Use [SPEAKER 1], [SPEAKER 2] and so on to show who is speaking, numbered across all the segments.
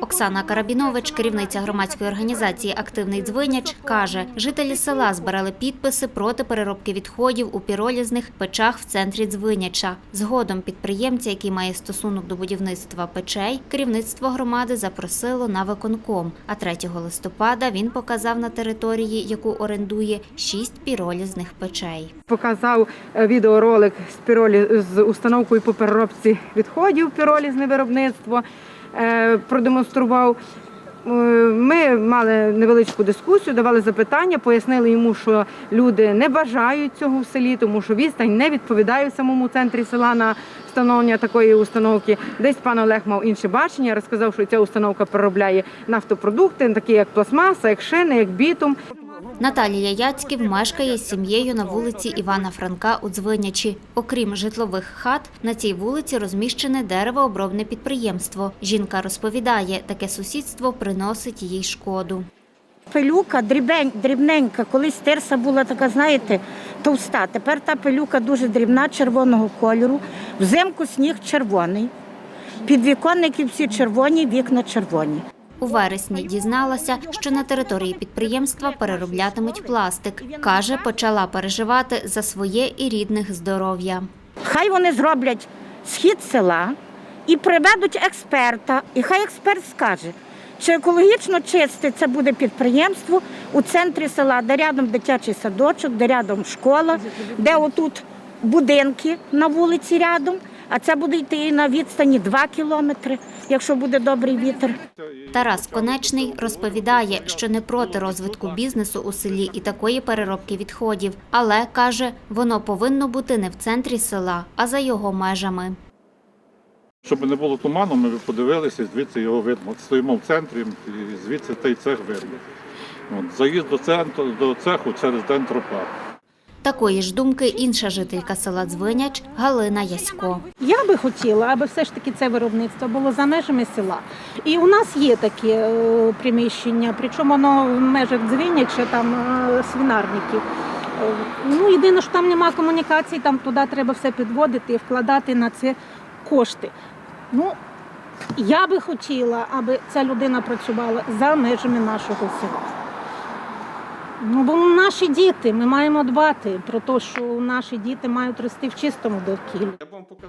[SPEAKER 1] Оксана Карабінович, керівниця громадської організації Активний дзвиняч, каже, жителі села збирали підписи проти переробки відходів у піролізних печах в центрі дзвиняча. Згодом підприємця, який має стосунок до будівництва печей, керівництво громади запросило на виконком. А 3 листопада він показав на території, яку орендує, шість піролізних печей.
[SPEAKER 2] Показав е, відеоролик з піролі з установкою по переробці відходів піролізне виробництво. Е, Продемонстрував. Е, Ми мали невеличку дискусію, давали запитання, пояснили йому, що люди не бажають цього в селі, тому що відстань не відповідає самому центрі села на встановлення такої установки. Десь пан Олег мав інше бачення, розказав, що ця установка переробляє нафтопродукти, такі як пластмаса, як шини, як бітум.
[SPEAKER 1] Наталія Яцьків мешкає з сім'єю на вулиці Івана Франка у Дзвинячі. Окрім житлових хат, на цій вулиці розміщене деревообробне підприємство. Жінка розповідає, таке сусідство приносить їй шкоду.
[SPEAKER 3] Пилюка дрібненька. Колись терса була така, знаєте, товста. Тепер та пилюка дуже дрібна, червоного кольору. Взимку сніг червоний. Підвіконники всі червоні, вікна червоні.
[SPEAKER 1] У вересні дізналася, що на території підприємства перероблятимуть пластик. Каже, почала переживати за своє і рідних здоров'я.
[SPEAKER 3] Хай вони зроблять схід села і приведуть експерта, і хай експерт скаже, чи екологічно чисте це буде підприємство у центрі села, де рядом дитячий садочок, де рядом школа, де отут будинки на вулиці рядом, а це буде йти на відстані 2 кілометри, якщо буде добрий вітер.
[SPEAKER 1] Тарас Конечний розповідає, що не проти розвитку бізнесу у селі і такої переробки відходів, але каже, воно повинно бути не в центрі села, а за його межами.
[SPEAKER 4] Щоб не було туману, ми подивилися, звідси його видно. От стоїмо в центрі, і звідси той цех видно. От, заїзд до центру до цеху через Дентропарк.
[SPEAKER 1] Такої ж думки інша жителька села Дзвиняч Галина Ясько.
[SPEAKER 5] Я би хотіла, аби все ж таки це виробництво було за межами села. І у нас є такі е, приміщення, причому воно в межах Дзвіняча, там е, свинарників. Е, Ну, єдине, що там немає комунікацій, там туди треба все підводити і вкладати на це кошти. Ну, я би хотіла, аби ця людина працювала за межами нашого села. Ну, бо наші діти, ми маємо дбати про те, що наші діти мають рости в чистому довкіллі.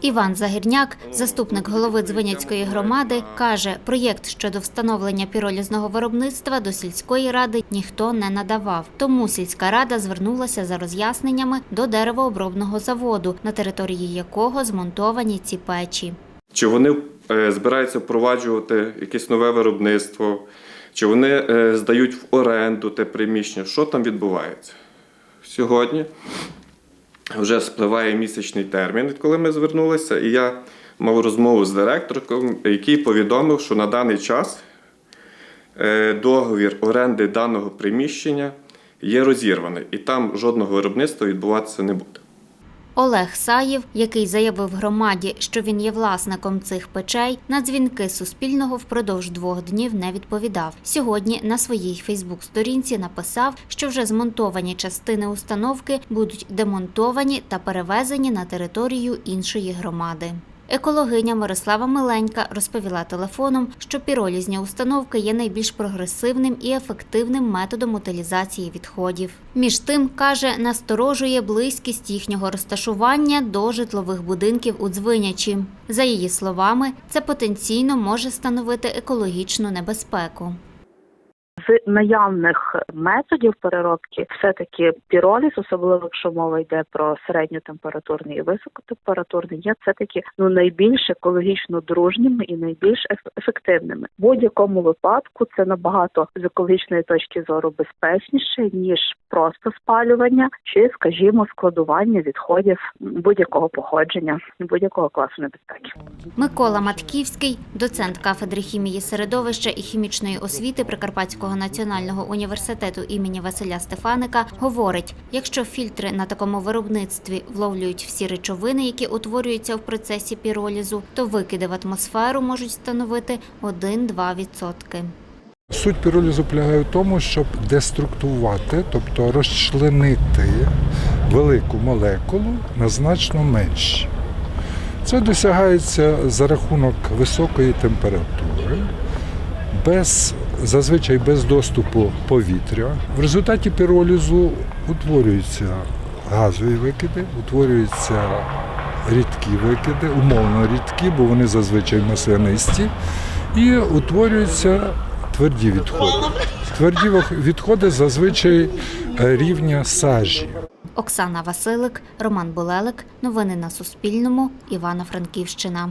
[SPEAKER 1] Іван Загірняк, заступник голови Дзвиняцької громади, каже, проєкт щодо встановлення піролізного виробництва до сільської ради ніхто не надавав. Тому сільська рада звернулася за роз'ясненнями до деревообробного заводу, на території якого змонтовані ці печі.
[SPEAKER 6] Чи вони е, збираються впроваджувати якесь нове виробництво, чи вони е, здають в оренду те приміщення, що там відбувається? Сьогодні вже спливає місячний термін, відколи ми звернулися, і я мав розмову з директором, який повідомив, що на даний час е, договір оренди даного приміщення є розірваний, і там жодного виробництва відбуватися не буде.
[SPEAKER 1] Олег Саєв, який заявив громаді, що він є власником цих печей, на дзвінки Суспільного впродовж двох днів не відповідав. Сьогодні на своїй Фейсбук-сторінці написав, що вже змонтовані частини установки будуть демонтовані та перевезені на територію іншої громади. Екологиня Мирослава Миленька розповіла телефоном, що піролізні установки є найбільш прогресивним і ефективним методом утилізації відходів. Між тим, каже, насторожує близькість їхнього розташування до житлових будинків у Дзвинячі. За її словами, це потенційно може становити екологічну небезпеку.
[SPEAKER 7] Наявних методів переробки все-таки піроліз, особливо якщо мова йде про середньотемпературний і високотемпературний, є все-таки ну найбільш екологічно дружніми і найбільш еф- ефективними. В будь-якому випадку це набагато з екологічної точки зору безпечніше ніж просто спалювання чи, скажімо, складування відходів будь-якого походження, будь-якого класу небезпеки.
[SPEAKER 1] Микола Матківський, доцент кафедри хімії середовища і хімічної освіти Прикарпатського національного університету імені Василя Стефаника, говорить: якщо фільтри на такому виробництві вловлюють всі речовини, які утворюються в процесі піролізу, то викиди в атмосферу можуть становити 1-2%.
[SPEAKER 8] Суть піролізу полягає в тому, щоб деструктувати, тобто розчленити велику молекулу на значно менші. Це досягається за рахунок високої температури. без, зазвичай без доступу повітря. В результаті піролізу утворюються газові викиди, утворюються рідкі викиди, умовно рідкі, бо вони зазвичай маслянисті, і утворюються тверді відходи. Тверді відходи зазвичай е, рівня сажі.
[SPEAKER 1] Оксана Василик, Роман Булелик. Новини на Суспільному. Івано-Франківщина.